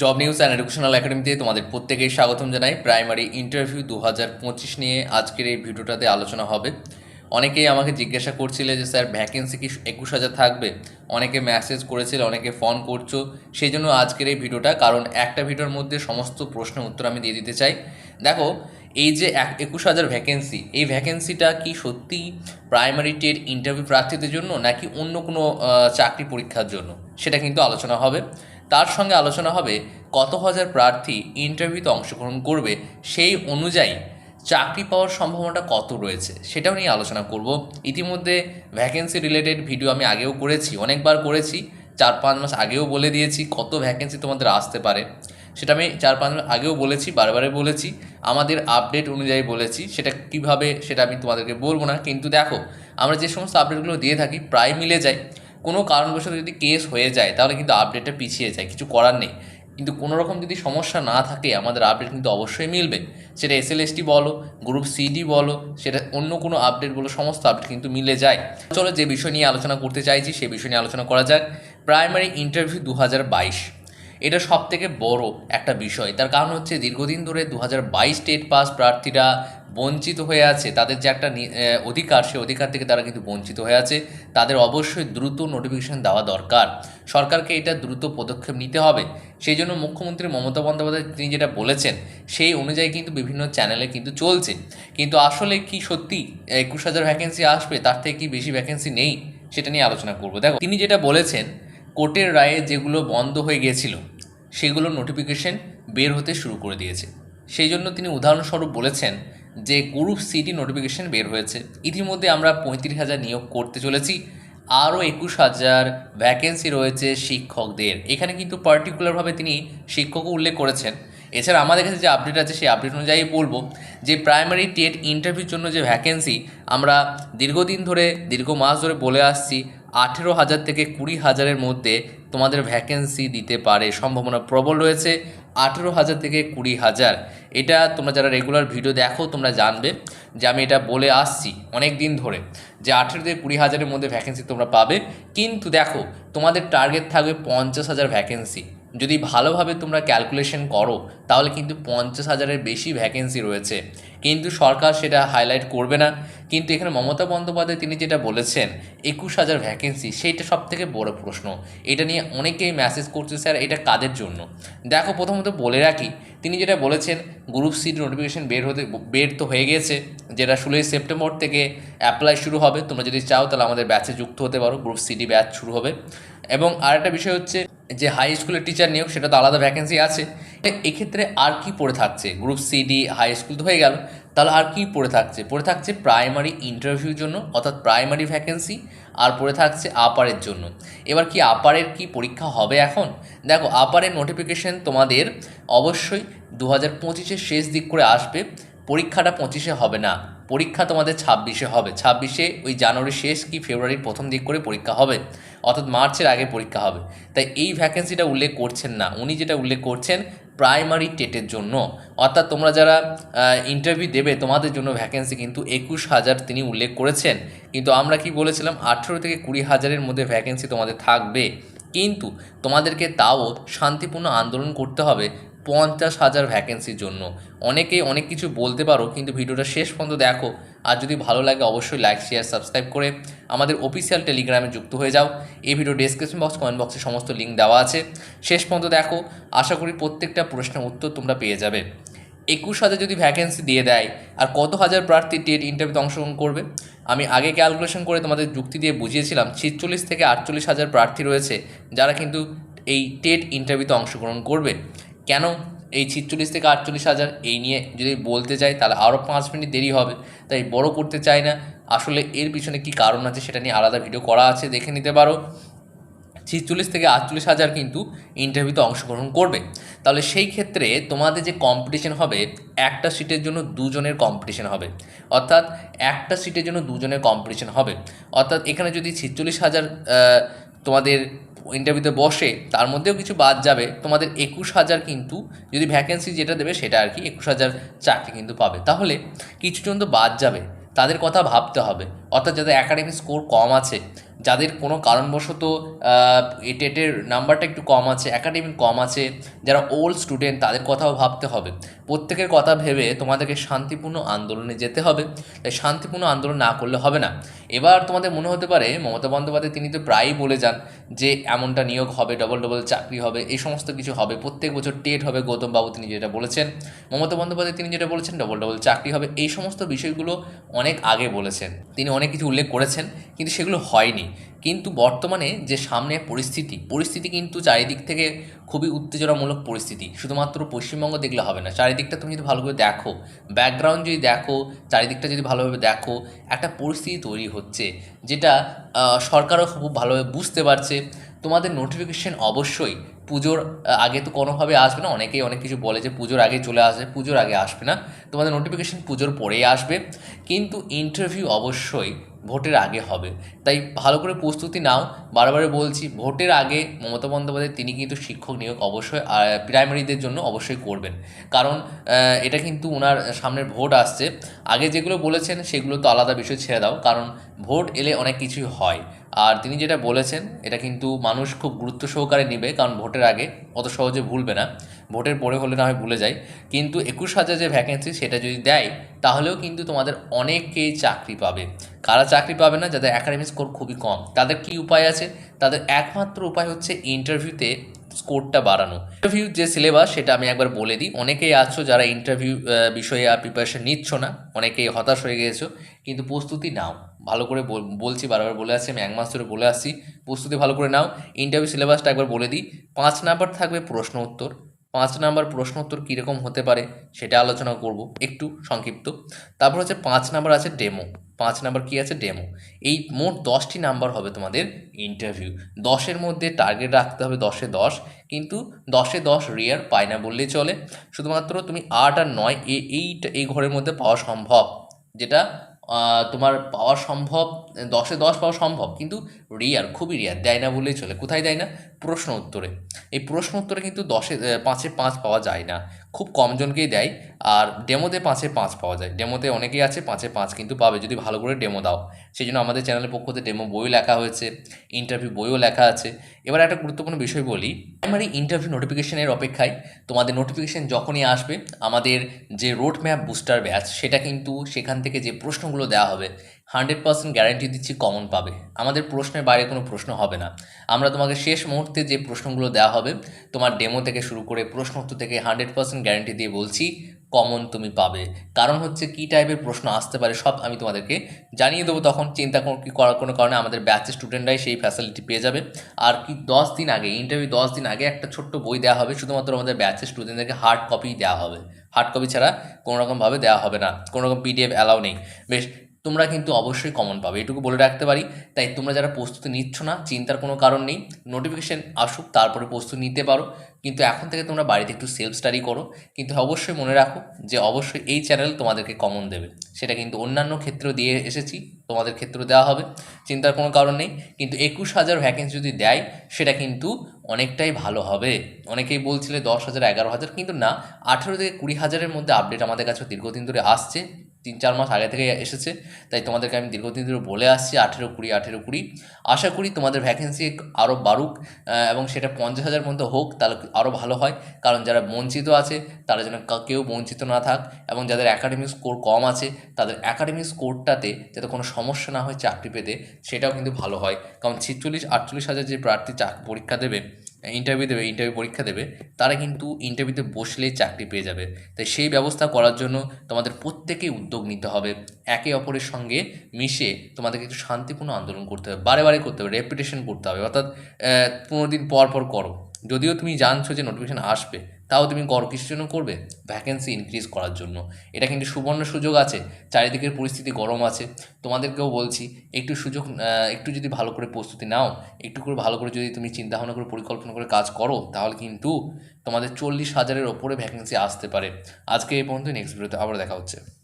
Job news and educational একাডেমিতে তোমাদের প্রত্যেকেই স্বাগতম জানাই। প্রাইমারি ইন্টারভিউ দু হাজার পঁচিশ নিয়ে আজকের এই ভিডিওটাতে আলোচনা হবে। অনেকেই আমাকে জিজ্ঞাসা করছিলে যে, স্যার ভ্যাকেন্সি কি একুশ হাজার থাকবে? অনেকে মেসেজ করেছিল, অনেকে ফোন করছ। সেই জন্য আজকের এই ভিডিওটা, কারণ একটা ভিডিওর মধ্যে সমস্ত প্রশ্নের উত্তর আমি দিয়ে দিতে চাই। দেখো, এই যে এক, একুশ হাজার ভ্যাকেন্সি এই ভ্যাকেন্সিটা কি সত্যি প্রাইমারি টেট ইন্টারভিউ প্রার্থীদের জন্য, নাকি অন্য কোনো চাকরি পরীক্ষার জন্য? সেটা কিন্তু আলোচনা হবে। তার সঙ্গে আলোচনা হবে কত হাজার প্রার্থী ইন্টারভিউতে অংশগ্রহণ করবে সেই অনুযায়ী চাকরি পাওয়ার সম্ভাবনাটা কত রয়েছে সেটাও নিয়ে আলোচনা করব। ইতিমধ্যে ভ্যাকেন্সি রিলেটেড ভিডিও আমি আগেও করেছি, অনেকবার করেছি, চার পাঁচ মাস আগেও বলে দিয়েছি কত ভ্যাকেন্সি তোমাদের আসতে পারে। সেটা আমি চার পাঁচ মাস আগেও বলেছি বারবারে বলেছি, আমাদের আপডেট অনুযায়ী বলেছি, সেটা কীভাবে সেটা আমি তোমাদেরকে বলব না, কিন্তু দেখো, আমরা যে সমস্ত আপডেটগুলো দিয়ে থাকি প্রায় মিলে যায়। কোনো কারণবশত যদি কেস হয়ে যায়, তাহলে কিন্তু আপডেটটা পিছিয়ে যায়, কিছু করার নেই। কিন্তু কোনো রকম যদি সমস্যা না থাকে, আমাদের আপডেট কিন্তু অবশ্যই মিলবে। সেটা এস বলো গ্রুপ সিডি বলো, সেটা অন্য কোনো আপডেট বলো সমস্ত আপডেট কিন্তু মিলে যায়। চলো যে বিষয় নিয়ে আলোচনা করতে চাইছি সেই বিষয় নিয়ে আলোচনা করা যাক। প্রাইমারি ইন্টারভিউ দু হাজার বাইশ। এটা সব থেকে বড় একটা বিষয়। তার কারণ হচ্ছে দীর্ঘদিন ধরে দু হাজার পাস প্রার্থীরা বঞ্চিত হয়ে আছে। তাদের যে একটা অধিকার সেই অধিকার থেকে তারা কিন্তু বঞ্চিত হয়ে আছে। তাদের অবশ্যই দ্রুত নোটিফিকেশন দেওয়া দরকার। সরকারকে এটা দ্রুত পদক্ষেপ নিতে হবে। সেই জন্য মুখ্যমন্ত্রী মমতা বন্দ্যোপাধ্যায় তিনি যেটা বলেছেন, সেই অনুযায়ী কিন্তু বিভিন্ন চ্যানেলে কিন্তু চলছে। কিন্তু আসলে কি সত্যি একুশ হাজার ভ্যাকেন্সি আসবে? তার থেকে কি বেশি ভ্যাকেন্সি নেই? সেটা নিয়ে আলোচনা করব। দেখো, তিনি যেটা বলেছেন, কোর্টের রায়ে যেগুলো বন্ধ হয়ে গিয়েছিল সেগুলো নোটিফিকেশন বের হতে শুরু করে দিয়েছে। সেই জন্য তিনি উদাহরণস্বরূপ বলেছেন যে গ্রুপ সিটি নোটিফিকেশন বের হয়েছে। ইতিমধ্যে আমরা পঁয়ত্রিশ হাজার নিয়োগ করতে চলেছি। আরও একুশ হাজার ভ্যাকেন্সি রয়েছে শিক্ষকদের। এখানে কিন্তু পার্টিকুলারভাবে তিনি শিক্ষকও উল্লেখ করেছেন। এছাড়া আমাদের কাছে যে আপডেট আছে, সেই আপডেট অনুযায়ী বলব যে প্রাইমারি টেট ইন্টারভিউর জন্য যে ভ্যাকেন্সি আমরা দীর্ঘদিন ধরে, দীর্ঘ মাস ধরে বলে আসছি, আঠেরো হাজার থেকে কুড়ি হাজারের মধ্যে তোমাদের ভ্যাকেন্সি দিতে পারে। সম্ভাবনা প্রবল রয়েছে। আঠেরো হাজার থেকে কুড়ি হাজার। এটা তোমরা যারা রেগুলার ভিডিও দেখো, তোমরা জানবে যে আমি এটা বলে আসছি অনেক দিন ধরে যে আঠেরো থেকে কুড়ি হাজারের মধ্যে ভ্যাকেন্সি তোমরা পাবে। কিন্তু দেখো, তোমাদের টার্গেট থাকবে পঞ্চাশ হাজার ভ্যাকেন্সি যদি ভালোভাবে তোমরা ক্যালকুলেশন করো, তাহলে কিন্তু পঞ্চাশ হাজারের বেশি ভ্যাকেন্সি রয়েছে। কিন্তু সরকার সেটা হাইলাইট করবে না। কিন্তু এখানে মমতা বন্দ্যোপাধ্যায় তিনি যেটা বলেছেন, একুশ হাজার ভ্যাকেন্সি সেইটা সব থেকে বড় প্রশ্ন। এটা নিয়ে অনেকেই মেসেজ করছে, স্যার, এটা কাদের জন্য? দেখো, প্রথমত বলে রাখি, তিনি যেটা বলেছেন গ্রুপ সির নোটিফিকেশন বের হতে, বের তো হয়ে গিয়েছে যেটা ষোলোই সেপ্টেম্বর থেকে অ্যাপ্লাই শুরু হবে। তোমরা যদি চাও, তাহলে আমাদের ব্যাচে যুক্ত হতে পারো। গ্রুপ সিডি ব্যাচ শুরু হবে। এবং আরেকটা বিষয় হচ্ছে যে হাই স্কুলের টিচার নিয়োগ, সেটা তো আলাদা ভ্যাকেন্সি আছে। এক্ষেত্রে আর কি পড়ে থাকছে? গ্রুপ সিডি হাই স্কুল তো হয়ে গেল। তাহলে আর কি পড়ে থাকছে? পড়ে থাকছে প্রাইমারি ইন্টারভিউর জন্য, অর্থাৎ প্রাইমারি ভ্যাকেন্সি আর পড়ে থাকছে আপারের জন্য। এবার কি আপারের কি পরীক্ষা হবে এখন? দেখো আপারের নোটিফিকেশন তোমাদের অবশ্যই দু হাজার পঁচিশের শেষ দিক করে আসবে। পরীক্ষাটা পঁচিশে হবে না। পরীক্ষা তোমাদের ছাব্বিশে হবে। ছাব্বিশে ওই জানুয়ারির শেষ কি ফেব্রুয়ারির প্রথম দিক করে পরীক্ষা হবে? অর্থাৎ মার্চের আগে পরীক্ষা হবে। তাই এই ভ্যাকেন্সিটা উল্লেখ করছেন না। উনি যেটা উল্লেখ করছেন প্রাইমারি টেটের জন্য। অর্থাৎ তোমরা যারা ইন্টারভিউ দেবে, তোমাদের জন্য ভ্যাকেন্সি কিন্তু একুশ হাজার তিনি উল্লেখ করেছেন। কিন্তু আমরা কি বলেছিলাম, আঠেরো থেকে কুড়ি হাজারের মধ্যে ভ্যাকেন্সি তোমাদের থাকবে। কিন্তু তোমাদেরকে তাও শান্তিপূর্ণ আন্দোলন করতে হবে। পঞ্চাশ হাজার ভ্যাকেন্সির জন্য। অনেকেই অনেক কিছু বলতে পারো, কিন্তু ভিডিওটা শেষ পর্যন্ত দেখো। আর যদি ভালো লাগে, অবশ্যই লাইক শেয়ার সাবস্ক্রাইব করে আমাদের অফিসিয়াল টেলিগ্রামে যুক্ত হয়ে যাও। এই ভিডিও ডেসক্রিপশন বক্স কমেন্ট বক্সে সমস্ত লিঙ্ক দেওয়া আছে। শেষ পর্যন্ত দেখো, আশা করি প্রত্যেকটা প্রশ্নের উত্তর তোমরা পেয়ে যাবে। একুশ হাজার যদি ভ্যাকেন্সি দিয়ে দেয়, আর কত হাজার প্রার্থী টেট ইন্টারভিউতে অংশগ্রহণ করবে? আমি আগে ক্যালকুলেশন করে তোমাদের যুক্তি দিয়ে বুঝিয়েছিলাম, ছিচল্লিশ থেকে আটচল্লিশ হাজার প্রার্থী রয়েছে, যারা কিন্তু এই টেট ইন্টারভিউতে অংশগ্রহণ করবে। কেন? এই ছিচল্লিশ থেকে আটচল্লিশ হাজার এই নিয়ে যদি বলতে চাই তাহলে আরও পাঁচ মিনিট দেরি হবে। তাই বড় করতে চাই না। আসলে এর পিছনে কি কারণ আছে সেটা নিয়ে আলাদা ভিডিও করা আছে, দেখে নিতে পারো। ছিচল্লিশ থেকে আটচল্লিশ হাজার কিন্তু ইন্টারভিউতে অংশগ্রহণ করবে। তাহলে সেই ক্ষেত্রে তোমাদের যে কম্পিটিশন হবে, একটা সিটের জন্য দুজনের কম্পিটিশন হবে। অর্থাৎ একটা সিটের জন্য দুজনের কম্পিটিশন হবে। অর্থাৎ এখানে যদি ছিচল্লিশ হাজার তোমাদের ইন্টারভিউতে বসে, তার মধ্যেও কিছু বাদ যাবে। তোমাদের একুশ হাজার কিন্তু, যদি ভ্যাকেন্সি যেটা দেবে, সেটা আর কি একুশ হাজার চাকরি কিন্তু পাবে। তাহলে কিছুজন তো বাদ যাবে। তাদের কথা ভাবতে হবে। অর্থাৎ যাদের একাডেমিক স্কোর কম আছে, যাদের কোনো কারণবশত টেটের নাম্বারটা একটু কম আছে একাডেমিক কম আছে, যারা ওল্ড স্টুডেন্ট তাদের কথাও ভাবতে হবে। প্রত্যেকের কথা ভেবে তোমাদেরকে শান্তিপূর্ণ আন্দোলনে যেতে হবে। তাই শান্তিপূর্ণ আন্দোলন না করলে হবে না। এবার তোমাদের মনে হতে পারে, মমতা বন্দ্যোপাধ্যায় তিনি তো প্রায়ই বলে যান যে, এমনটা নিয়োগ হবে ডবল ডবল চাকরি হবে, এই সমস্ত কিছু হবে, প্রত্যেক বছর টেট হবে গৌতম বাবু তিনি যেটা বলেছেন। মমতা বন্দ্যোপাধ্যায় তিনি যেটা বলেছেন ডবল ডবল চাকরি হবে, এই সমস্ত বিষয়গুলো অনেক আগে বলেছেন। তিনি অনেক কিছু উল্লেখ করেছেন, কিন্তু সেগুলো হয়নি। কিন্তু বর্তমানে যে সামনে পরিস্থিতি পরিস্থিতি কিন্তু চারিদিক থেকে খুবই উত্তেজনামূলক পরিস্থিতি। শুধুমাত্র পশ্চিমবঙ্গ দেখলে হবে না, চারিদিকটা তুমি যদি ভালোভাবে দেখো ব্যাকগ্রাউন্ড যদি দেখো, চারিদিকটা যদি ভালোভাবে দেখো, একটা পরিস্থিতি তৈরি হচ্ছে যেটা সরকারও খুব ভালোভাবে বুঝতে পারছে। তোমাদের নোটিফিকেশান অবশ্যই পুজোর আগে তো কোনোভাবে আসবে না, অনেকেই অনেক কিছু বলে যে পুজোর আগে চলে আসবে, পুজোর আগে আসবে না। তোমাদের নোটিফিকেশান পুজোর পরেই আসবে। কিন্তু ইন্টারভিউ অবশ্যই ভোটের আগে হবে। তাই ভালো করে প্রস্তুতি নাও। বারবার বলছি, ভোটের আগে মমতা বন্দ্যোপাধ্যায়, তিনি কিন্তু শিক্ষক নিয়োগ অবশ্যই প্রাইমারিদের জন্য অবশ্যই করবেন। কারণ এটা কিন্তু ওনার সামনের ভোট আসছে। আগে যেগুলো বলেছেন, সেগুলো তো আলাদা বিষয় ছেড়ে দাও। কারণ ভোট এলে অনেক কিছুই হয়। আর তিনি যেটা বলেছেন, এটা কিন্তু মানুষ খুব গুরুত্ব সহকারে নেবে, কারণ ভোটের আগে অত সহজে ভুলবে না। ভোটের পরে হলে না হয় ভুলে যায়। কিন্তু একুশ হাজার যে ভ্যাকেন্সি সেটা যদি দেয়, তাহলেও কিন্তু তোমাদের অনেকেই চাকরি পাবে। কারা চাকরি পাবে না? যাদের অ্যাকাডেমিক স্কোর খুবই কম। তাদের কি উপায় আছে? তাদের একমাত্র উপায় হচ্ছে ইন্টারভিউতে স্কোরটা বাড়ানো। ইন্টারভিউ যে সিলেবাস সেটা আমি একবার বলে দিই। অনেকেই আছো যারা ইন্টারভিউ বিষয়ে আর প্রিপারেশন নিচ্ছ না, অনেকেই হতাশ হয়ে গিয়েছো, কিন্তু প্রস্তুতি নাও। ভালো করে বল- বলছি বারবার বলে আসছি, আমি এক মাস ধরে বলে আসছি, প্রস্তুতি ভালো করে নাও। ইন্টারভিউ সিলেবাসটা একবার বলে দিই। পাঁচ নাম্বার থাকবে প্রশ্ন উত্তর। পাঁচ নাম্বার প্রশ্ন উত্তর কীরকম হতে পারে, সেটা আলোচনা করব। একটু সংক্ষিপ্ত। তারপর হচ্ছে পাঁচ নাম্বার আছে ডেমো পাঁচ নাম্বার কী আছে? ডেমো এই মোট দশটি নাম্বার হবে তোমাদের ইন্টারভিউ দশের মধ্যে টার্গেট রাখতে হবে দশে দশ, কিন্তু দশে দশ রেয়ার পায় না বললেই চলে। শুধুমাত্র তুমি আট আর নয় এই এইটা এই ঘরের মধ্যে পাওয়া সম্ভব, যেটা তোমার পাওয়া সম্ভব, দশে দশ পাওয়া সম্ভব, কিন্তু রিয়ার খুবই রিয়ার দেয় না বলেই চলে। কোথায় দেয় না? প্রশ্ন উত্তরে। এই প্রশ্ন উত্তরে কিন্তু দশে পাঁচে পাঁচ পাওয়া যায় না। খুব কমজনকেই দেয়, আর ডেমোতে পাঁচে পাঁচ পাওয়া যায়। ডেমোতে অনেকেই আছে, পাঁচে পাঁচ কিন্তু পাবে। যদি ভালো করে ডেমো দাও। সেই জন্য আমাদের চ্যানেলের পক্ষ থেকে ডেমো বইও লেখা হয়েছে ইন্টারভিউ বইও লেখা আছে। এবার একটা গুরুত্বপূর্ণ বিষয় বলি প্রাইমারি ইন্টারভিউ নোটিফিকেশনের অপেক্ষায় তোমাদের নোটিফিকেশন যখনই আসবে, আমাদের যে রোড ম্যাপ বুস্টার ব্যাচ সেটা কিন্তু সেখান থেকে যে প্রশ্নগুলো দেওয়া হবে হান্ড্রেড পার্সেন্ট গ্যারান্টি দিচ্ছি কমন পাবে। আমাদের প্রশ্নের বাইরে কোনো প্রশ্ন হবে না। আমরা তোমাকে শেষ মুহূর্তে যে প্রশ্নগুলো দেওয়া হবে, তোমার ডেমো থেকে শুরু করে প্রশ্ন উত্তর থেকে হান্ড্রেড পার্সেন্ট গ্যারান্টি দিয়ে বলছি কমন তুমি পাবে। কারণ হচ্ছে কী টাইপের প্রশ্ন আসতে পারে, সব আমি তোমাদেরকে জানিয়ে দেবো। তখন চিন্তা করার কোনো কারণে আমাদের ব্যাচের স্টুডেন্টরাই সেই ফ্যাসিলিটি পেয়ে যাবে। আর কি দশ দিন আগে ইন্টারভিউ দশ দিন আগে একটা ছোট্ট বই দেওয়া হবে, শুধুমাত্র আমাদের ব্যাচের স্টুডেন্টদেরকে হার্ড কপি দেওয়া হবে। হার্ড কপি ছাড়া কোনোরকমভাবে দেওয়া হবে না। কোনোরকম পিডিএফ অ্যালাউ নেই। বেশ তোমরা কিন্তু অবশ্যই কমন পাবে, এটুকু বলে রাখতে পারি। তাই তোমরা যারা প্রস্তুতি নিচ্ছ না, চিন্তার কোনো কারণ নেই। নোটিফিকেশান আসুক, তারপরে প্রস্তুতি নিতে পারো। কিন্তু এখন থেকে তোমরা বাড়িতে একটু সেলফ স্টাডি করো। কিন্তু অবশ্যই মনে রাখো যে অবশ্যই এই চ্যানেল তোমাদেরকে কমন দেবে। সেটা কিন্তু অন্যান্য ক্ষেত্রেও দিয়ে এসেছি, তোমাদের ক্ষেত্রেও দেওয়া হবে, চিন্তার কোনো কারণ নেই। কিন্তু একুশ হাজার ভ্যাকেন্সি যদি দেয়, সেটা কিন্তু অনেকটাই ভালো হবে। অনেকেই বলছিলে দশ হাজার, এগারো হাজার, কিন্তু না, আঠেরো থেকে কুড়ি হাজারের মধ্যে আপডেট আমাদের কাছে দীর্ঘদিন ধরে আসছে। তিন চার মাস আগে থেকে এসেছে। তাই তোমাদেরকে আমি দীর্ঘদিন ধরে বলে আসছি, আঠেরো কুড়ি আঠেরো কুড়ি। আশা করি তোমাদের ভ্যাকেন্সি আরও বাড়ুক এবং সেটা পঞ্চাশ হাজার মধ্যে হোক, তাহলে আরও ভালো হয়। কারণ যারা বঞ্চিত আছে, তারা যেন কেউ বঞ্চিত না থাক, এবং যাদের একাডেমিক স্কোর কম আছে, তাদের একাডেমিক স্কোরটাতে যাতে কোনো সমস্যা না হয় চাকরি পেতে, সেটাও কিন্তু ভালো হয়। কারণ ছিচল্লিশ, আটচল্লিশ হাজার যে প্রার্থী চাক, পরীক্ষা দেবে ইন্টারভিউ দেবে ইন্টারভিউ পরীক্ষা দেবে, তারা কিন্তু ইন্টারভিউতে বসলে চাকরি পেয়ে যাবে। তাই সেই ব্যবস্থা করার জন্য তোমাদের প্রত্যেকেই উদ্যোগ নিতে হবে। একে অপরের সঙ্গে মিশে তোমাদেরকে একটু শান্তিপূর্ণ আন্দোলন করতে হবে বারে বারে করতে হবে রেপুটেশন করতে হবে। অর্থাৎ পনেরো দিন পর পর করো। যদিও তুমি জানছো যে নোটিফিকেশান আসবে তাও তুমি কর কিসের জন্য করবে? ভ্যাকেন্সি ইনক্রিজ করার জন্য। এটা কিন্তু সুবর্ণ সুযোগ আছে। চারিদিকের পরিস্থিতি গরম আছে। তোমাদেরকেও বলছি, একটু সুযোগ একটু যদি ভালো করে প্রস্তুতি নাও, একটু করে ভালো করে যদি তুমি চিন্তা ভাবনা করে, পরিকল্পনা করে কাজ করো, তাহলে কিন্তু তোমাদের চল্লিশ হাজারের ওপরে ভ্যাকেন্সি আসতে পারে। আজকে এই পর্যন্ত নেক্সট ভিডিওতে আবার দেখা হচ্ছে।